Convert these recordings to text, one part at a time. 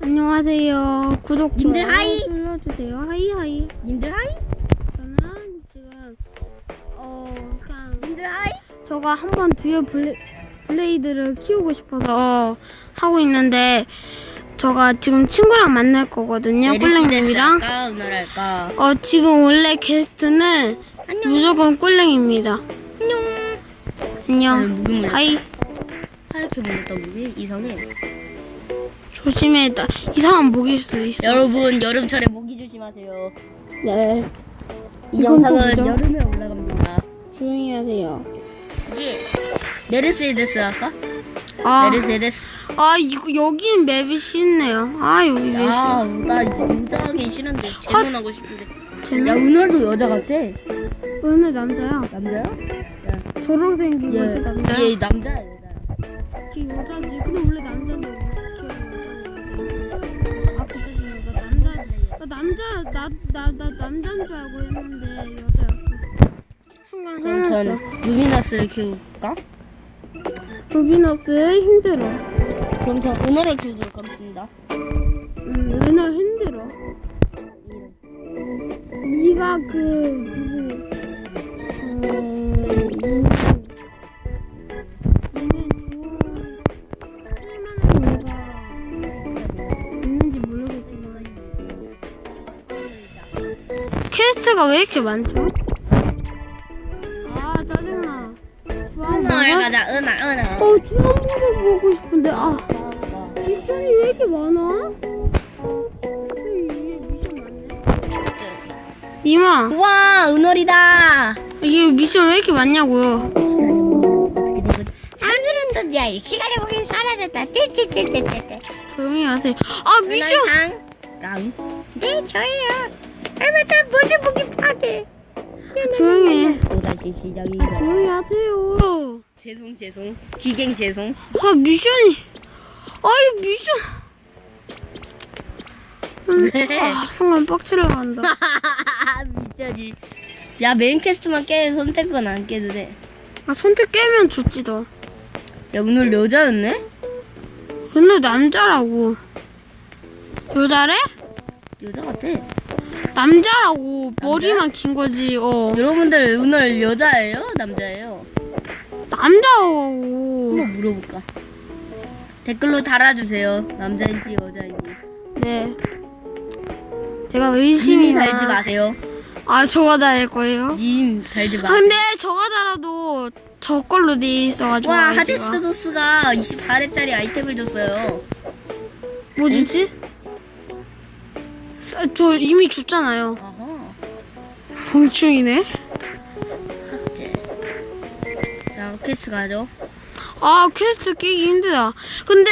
안녕하세요. 구독 님들 좋아요 하이. 눌러주세요. 하이 하이. 님들 하이? 저는 지금 어 그냥 님들 하이? 저가 한번 듀오 블레, 블레이드를 키우고 싶어서 하고 있는데 저가 지금 친구랑 만날 거거든요. 할까? 은하를 할까? 어 지금 원래 게스트는 안녕. 무조건 꿀랭입니다. 안녕. 안녕. 아니, 목이 물렸다. 하이. 하얗게 물렸다 목이 이상해. 조심해. 나 이상한 목일 수도 있어. 여러분 여름철에 모기 조심하세요. 네. 이 이건 또 영상은 뭐죠? 여름에 올라갑니다. 조용히 하세요. 예. 메르세데스 할까? 아, 메르세데스. 아 이거 여긴 맵이 쉽네요. 아 여기 왜 아, 싫어? 나 여자하기 싫은데 재혼하고 싶은데. 야, 쟤는 은월도 여자 같아. 오늘 남자야. 남자야? 저렇게 생긴 얘, 거지 남자. 얘 남자야, 여자. 걔 여자지. 근데 원래 남자인 나 남자 나나 나 남자인 줄 알고 했는데 여자였어. 순간 그럼 화났어. 전 루미너스를 키울까? 루비너스 힘들어. 그럼 전 은월을 키우도록 하겠습니다. 음, 레나 힘들어. 네가 그 왜 이렇게 많죠? 아 짜증나. 은월 가자, 은월, 은월. 어 주황보도 보고 싶은데 아 미션이 왜 이렇게 많아? 이게 미션 많네. 이마 와, 은월이다. 이게 미션 왜 이렇게 많냐고요? 잠들은 존재 시간의 거긴 사라졌다. 띠띠띠띠띠. 조용히 하세요. 아 미션 랑. 네, 저예요. 할머니 먼저 보기 파괴. 조용히 해. 또다시 시작이다. 조용히 하세요. 죄송, 죄송. 기갱 죄송. 아 미션이 아이 미션 아 순간 빡칠러 간다. 미쳐지. 야, 메인 퀘스트만 깨 선택은 안 깨도 돼. 아 선택 깨면 좋지 너. 야, 오늘 여자였네? 근데 남자라고. 여자래? 여자 같아. 남자라고 머리만 긴 거지. 어 여러분들 오늘 여자예요? 남자예요? 남자라고. 한번 물어볼까? 댓글로 달아주세요. 남자인지 여자인지. 네. 제가 의심이 달지. 마세요. 아 저가 달릴 거예요. 님 달지 아, 마세요. 근데 저가 달아도 저 걸로 돼 있어가지고. 와 아이디가. 하데스 도스가 24렙짜리 아이템을 줬어요. 뭐 주지? 사- 저 이미 줬잖아요. 봉충이네. 삭제. 자 퀘스트 가죠. 아 퀘스트 깨기 힘들다. 근데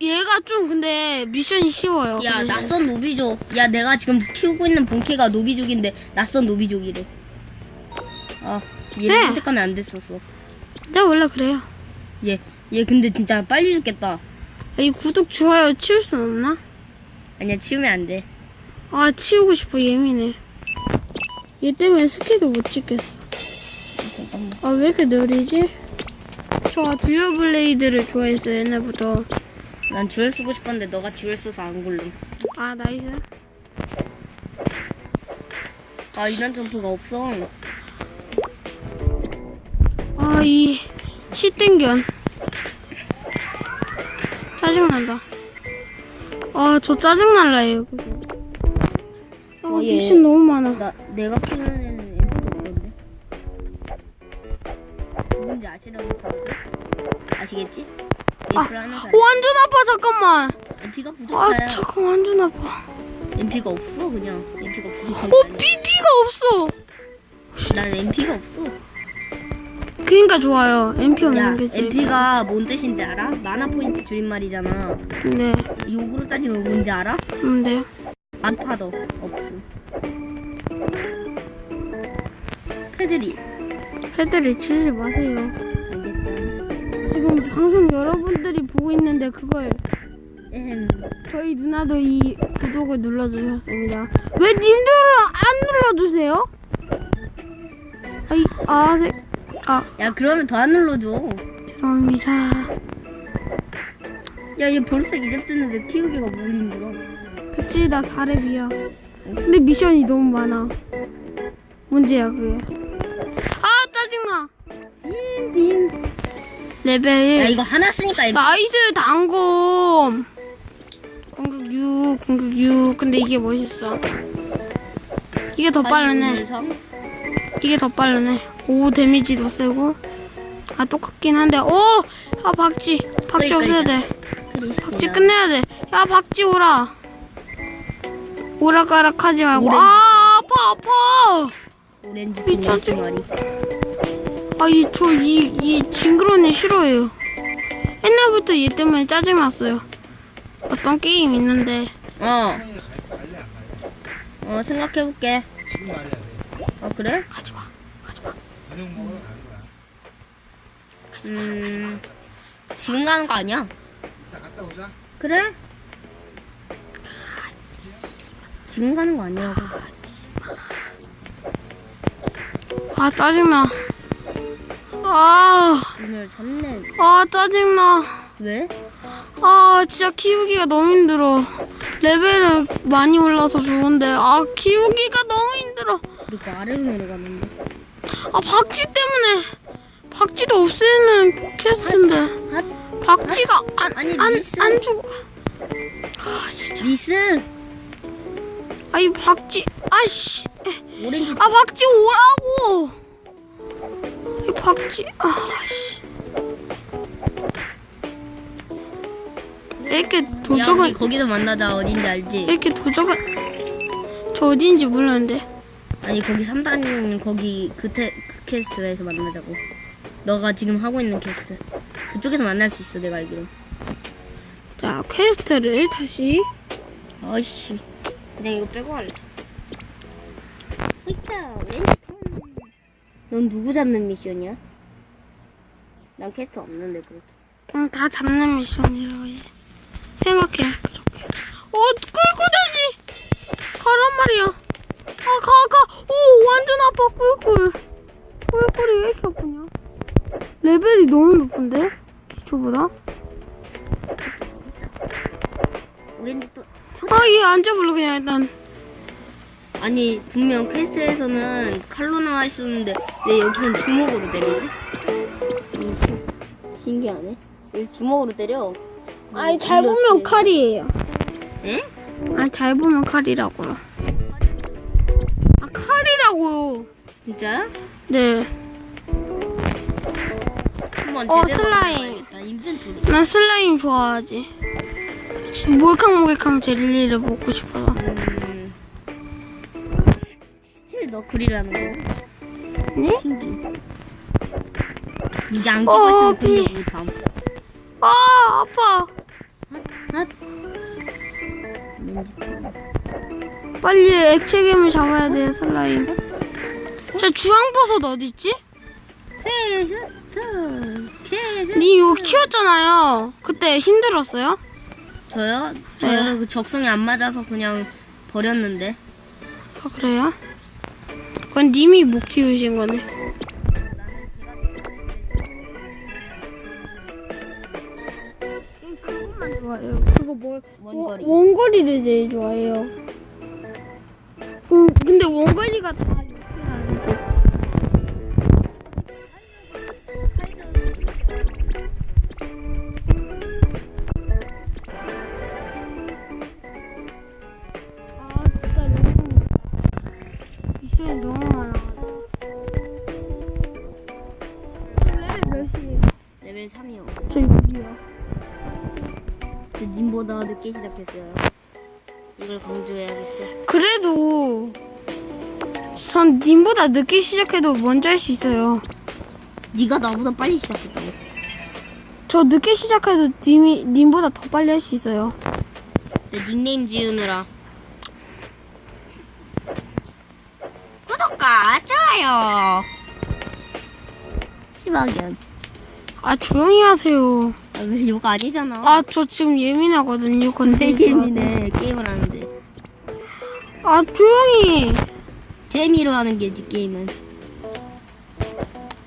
얘가 좀 근데 미션이 쉬워요. 야 그래서. 낯선 노비족. 야 내가 지금 키우고 있는 본캐가 노비족인데 낯선 노비족이래. 아 얘를 네. 선택하면 안 됐었어. 네 원래 그래요. 얘 얘 근데 진짜 빨리 죽겠다. 아, 이 구독 좋아요 치울 순 없나? 아니야 치우면 안 돼. 아 치우고 싶어 예민해. 얘 때문에 스케도 못 찍겠어. 아 왜 이렇게 느리지? 저 듀오 블레이드를 좋아했어요 옛날부터. 난 듀얼 쓰고 싶었는데 너가 듀얼 써서 안 고름. 아 나이스. 아 이단 점프가 없어. 아이 시땡견. 짜증난다. 아 저 짜증날라 요. 그거. 아 어, 얘. 미션 너무 많아. 나 내가 키우는 애는 엠피가 없던데. 누군지 아시라고 봐도 아시겠지? 아, 엠피를 하는 사람. 어, 완전 아파 잠깐만. 엠피가 아 부족해요. 잠깐 완전 아파. 엠피가 없어 그냥. 엠피가 어 부족하니까. BP가 없어. 난 엠피가 없어. 그러니까 좋아요. MP 야 없는 게 제일. 엠피가 뭔 뜻인지 알아? 마나 포인트 줄임말이잖아. 네. 욕으로 따지면 뭔지 알아? 근데 안파더 없음. 패드리. 패드를 치지 마세요. 알겠어. 지금 방송 여러분들이 보고 있는데 그걸 에헴. 저희 누나도 이 구독을 눌러주셨습니다. 왜 님들은 안 눌러주세요? 아이 아, 네. 아 야 그러면 더 안 눌러줘. 죄송합니다. 야, 얘 벌써 이랩 뜨는데 키우기가 뭘 힘들어. 그치 나 4렙이야. 근데 미션이 너무 많아. 문제야 그게. 아 짜증나. 레벨 야, 이거 하나 쓰니까 나이스 당금 공격 6 공격 6 근데 이게 멋있어. 이게 더 빠르네. 이게 더 빠르네. 오 데미지도 세고. 아 똑같긴 한데. 오 아 박쥐. 박쥐 그러니까 없애야 돼. 박쥐 끝내야 돼 야 박쥐 오라 오락가락 하지 말고 오렌지. 아 아파 아파 오렌지 미쳤지. 두 마리. 아이 저이이 징그러운 애 싫어해요 옛날부터 얘 때문에 짜증 났어요 어떤 게임 있는데 어. 어, 생각해볼게. 지금 말해야 돼. 어, 그래? 가지마 가지마 저녁 먹으러 가는 거야. 음, 지금 가는 거 아니야? 이따 갔다 오자. 그래? 지금 가는 거 아니라고. 아 짜증나 아, 오늘 잡네. 아 짜증나 왜? 아 진짜 키우기가 너무 힘들어 레벨은 많이 올라서 좋은데 아 키우기가 너무 힘들어 그리고 아래로 내려가는데. 아 박쥐 때문에 박쥐도 없애는 퀘스트인데 아, 박쥐가 안 아니, 안 미스. 안 죽어 아 진짜 미스! 아이 박쥐 아씨 오렌지. 아 박쥐 오라고 이 박쥐 아씨 왜 이렇게 야, 도적은 우리 거기서 만나자. 어딘지 알지? 왜 이렇게 도적은 저 어디인지 몰랐는데 아니, 거기 3단, 거기, 그, 테, 그 퀘스트에서 만나자고. 너가 지금 하고 있는 퀘스트. 그쪽에서 만날 수 있어, 내가 알기로. 자 퀘스트를 다시 아이씨. 그냥 이거 빼고 할래. 으이차, 왼손. 넌 누구 잡는 미션이야? 난 퀘스트 없는데, 그렇게. 그냥 다 잡는 미션이라고 해. 생각해 그렇게 어 끌고 다니 가란 말이야 아 가가 오 완전 아파 꿀꿀 꿀꿀이 왜 이렇게 아프냐 레벨이 너무 높은데 기초보다 안 잡을래 그냥 일단 아니, 분명 퀘스트에서는 칼로 나와 있었는데, 왜 여기선 주먹으로 때리지? 이 시- 신기하네. 여기서 주먹으로 때려. 아니 잘 보면 칼이에요 에? 아니 잘 보면 칼이라고요 아 칼이라고요 진짜야? 네 한번 어, 제대로 슬라임. 해봐야겠다. 인벤토리. 난 슬라임 좋아하지. 몰캉몰캉 젤리를 먹고 싶어서. 음. 스틸 너클이라는 거. 네? 신기. 이게 안 끼고 어, 있으면 공격 못함. 아, 아파. 핫. 빨리 액체괴물 잡아야 돼, 슬라임. 저 주황버섯 어딨지? 퀘스트. 퀘스트. 님 이거 키웠잖아요. 그때 힘들었어요? 저요? 저요 그 적성이 안 맞아서 그냥 버렸는데. 아, 그래요? 그건 님이 못 키우신 거네. 그거 뭘 원거리. 원- 원거리를 제일 좋아해요. 그, 근데 원거리가 다 저 님보다 늦게 시작했어요. 이걸 강조해야겠어요. 그래도 전 님보다 늦게 시작해도 먼저 할 수 있어요. 네가 나보다 빨리 시작했다고. 저 늦게 시작해도 님이 님보다 더 빨리 할 수 있어요. 내 닉네임 지으느라. 구독과 좋아요. 시박연. 아 조용히 하세요. 아, 왜욕 아니잖아. 아 저 지금 예민하거든요. 근데 내 게임이네. 게임을 하는데. 아 조용히. 재미로 하는 게지 게임은.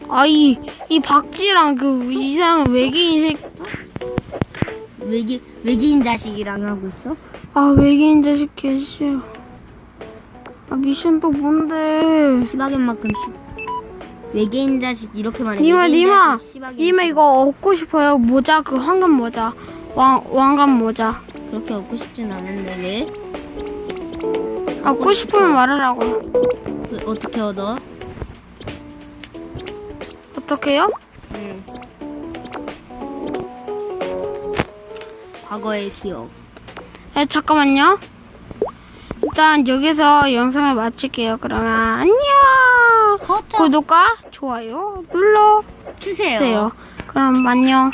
아 이 이 박쥐랑 그 이상한 외계인 색 외계 외계인 자식이랑 하고 있어? 아 외계인 자식 개싫어. 아 미션 또 뭔데? 시바견만큼 시... 외계인 자식 이렇게 말해. 니마 외계인 니마 자식. 니마 이거 얻고 싶어요. 모자 그 황금 모자. 왕 왕관 모자. 그렇게 얻고 싶진 않은데 왜? 얻고 싶으면 말하라고. 왜 어떻게 얻어? 어떻게요? 응. 과거의 기억. 네, 잠깐만요. 일단 여기서 영상을 마칠게요. 그러면 안녕. 구독과 좋아요 눌러 주세요. 주세요. 그럼 안녕.